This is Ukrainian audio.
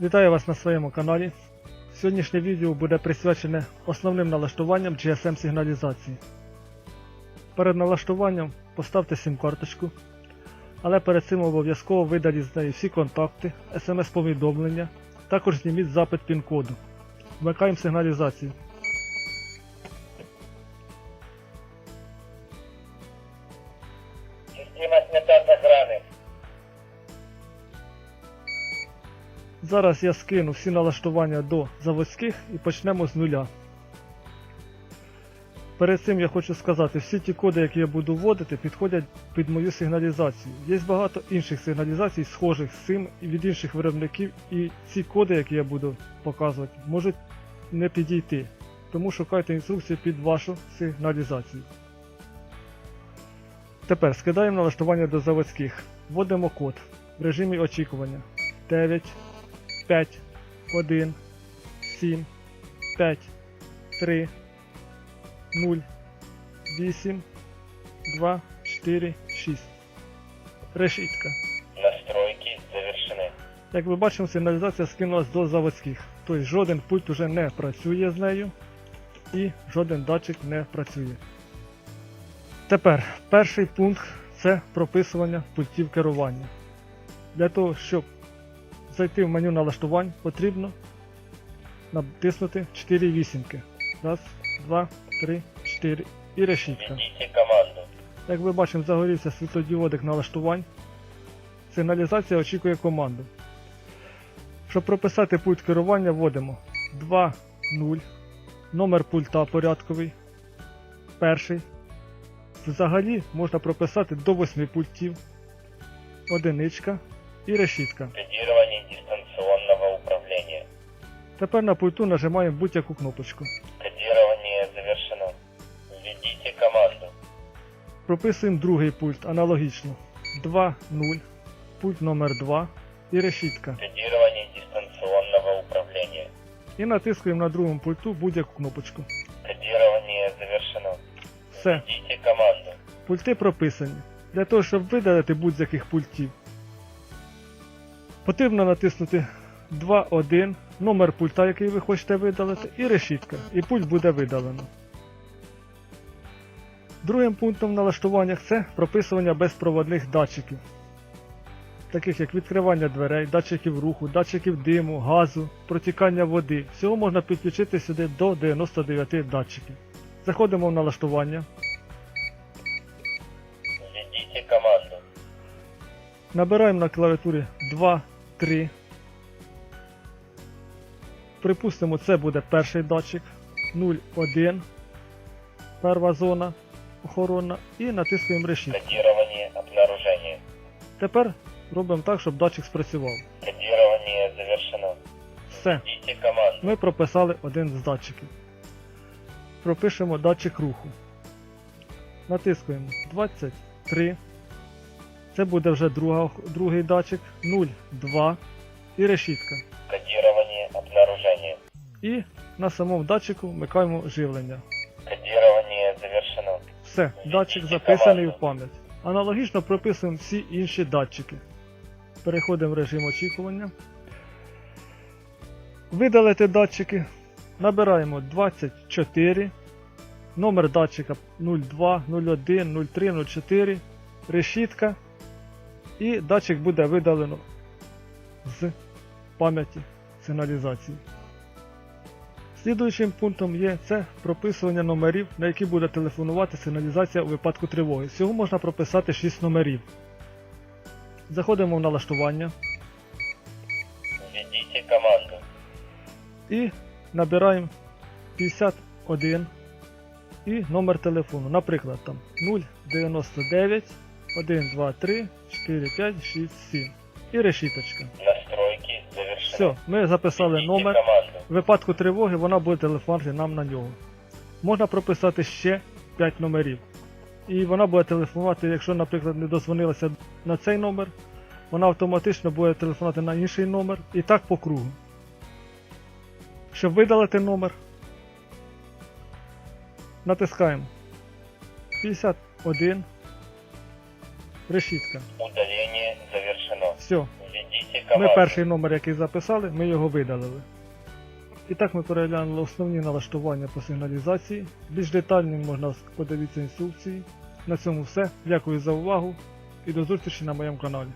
Вітаю вас на своєму каналі. Сьогоднішнє відео буде присвячене основним налаштуванням GSM сигналізації. Перед налаштуванням поставте SIM-карточку, але перед цим обов'язково видаліть з неї всі контакти, смс-повідомлення, також зніміть запит пін-коду. Вмикаємо сигналізацію. Зараз я скину всі налаштування до заводських і почнемо з нуля. Перед цим я хочу сказати, всі ті коди, які я буду вводити, підходять під мою сигналізацію. Є багато інших сигналізацій, схожих з цим від інших виробників, і ці коди, які я буду показувати, можуть не підійти. Тому шукайте інструкцію під вашу сигналізацію. Тепер скидаємо налаштування до заводських. Вводимо код в режимі очікування 9 5, 1, 7, 5, 3, 0, 8, 2, 4, 6. Решітка. Настройки завершены. Як ви бачимо, сигналізація скинулась до заводських. Тобто жоден пульт уже не працює з нею і жоден датчик не працює. Тепер перший пункт це прописування пультів керування. Для того, щоб зайти в меню налаштувань, потрібно натиснути 4 вісімки. Раз, два, три, чотири і решітка. Як ви бачимо, загорівся світлодіодик налаштувань. Сигналізація очікує команду. Щоб прописати пульт керування, вводимо 2.0, номер пульта порядковий. Перший. Взагалі можна прописати до 8 пультів, одиничка і решітка. Тепер на пульту нажимаємо будь-яку кнопочку. Кодирование завершено. Введите команду. Прописуємо другий пульт аналогічно. 2.0, пульт номер 2 і решітка. Кодирование дистанционного управления. І натискуємо на другому пульту будь-яку кнопочку. Кодирование завершено. Все, Введите команду. пульти прописані. Для того, щоб видалити будь-яких пультів, потрібно натиснути 2.1, номер пульта, який ви хочете видалити, і решітка, і пульт буде видалено. Другим пунктом в налаштуваннях це прописування безпроводних датчиків, таких як відкривання дверей, датчиків руху, датчиків диму, газу, протікання води. Всього можна підключити сюди до 99 датчиків. Заходимо в налаштування. Набираємо на клавіатурі 2, 3. Припустимо, це буде перший датчик. 0, 1. Перша зона охоронна. І натискуємо решітку. Кодирование обнаружения. Тепер робимо так, щоб датчик спрацював. Кодирование завершено. Все. Ми прописали один з датчиків. Пропишемо датчик руху. Натискуємо 23. Це буде вже друга, другий датчик. 0, 2 і решітка. І на самому датчику вмикаємо живлення. Кодирование завершено. Все, датчик записаний в пам'ять. Аналогічно прописуємо всі інші датчики. Переходимо в режим очікування. Видалити датчики. Набираємо 24. Номер датчика 02, 01, 03, 04. Решітка. І датчик буде видалено з пам'яті сигналізації. Слідуючим пунктом є це прописування номерів, на які буде телефонувати сигналізація у випадку тривоги. Всього можна прописати 6 номерів. Заходимо в налаштування Введите команду. і набираємо 51 і номер телефону. Наприклад, там 099 123 45 67 і решіточка. Все, ми записали номер. В випадку тривоги вона буде телефонувати нам на нього. Можна прописати ще 5 номерів. І вона буде телефонувати, якщо, наприклад, не дозвонилася на цей номер, вона автоматично буде телефонувати на інший номер і так по кругу. Щоб видалити номер, натискаємо 51 решітка. Удаление завершено. Все, Ми перший номер, який записали, ми його видалили. І так ми переглянули основні налаштування по сигналізації. Більш детальним можна подивитися інструкції. На цьому все. Дякую за увагу і до зустрічі на моєму каналі.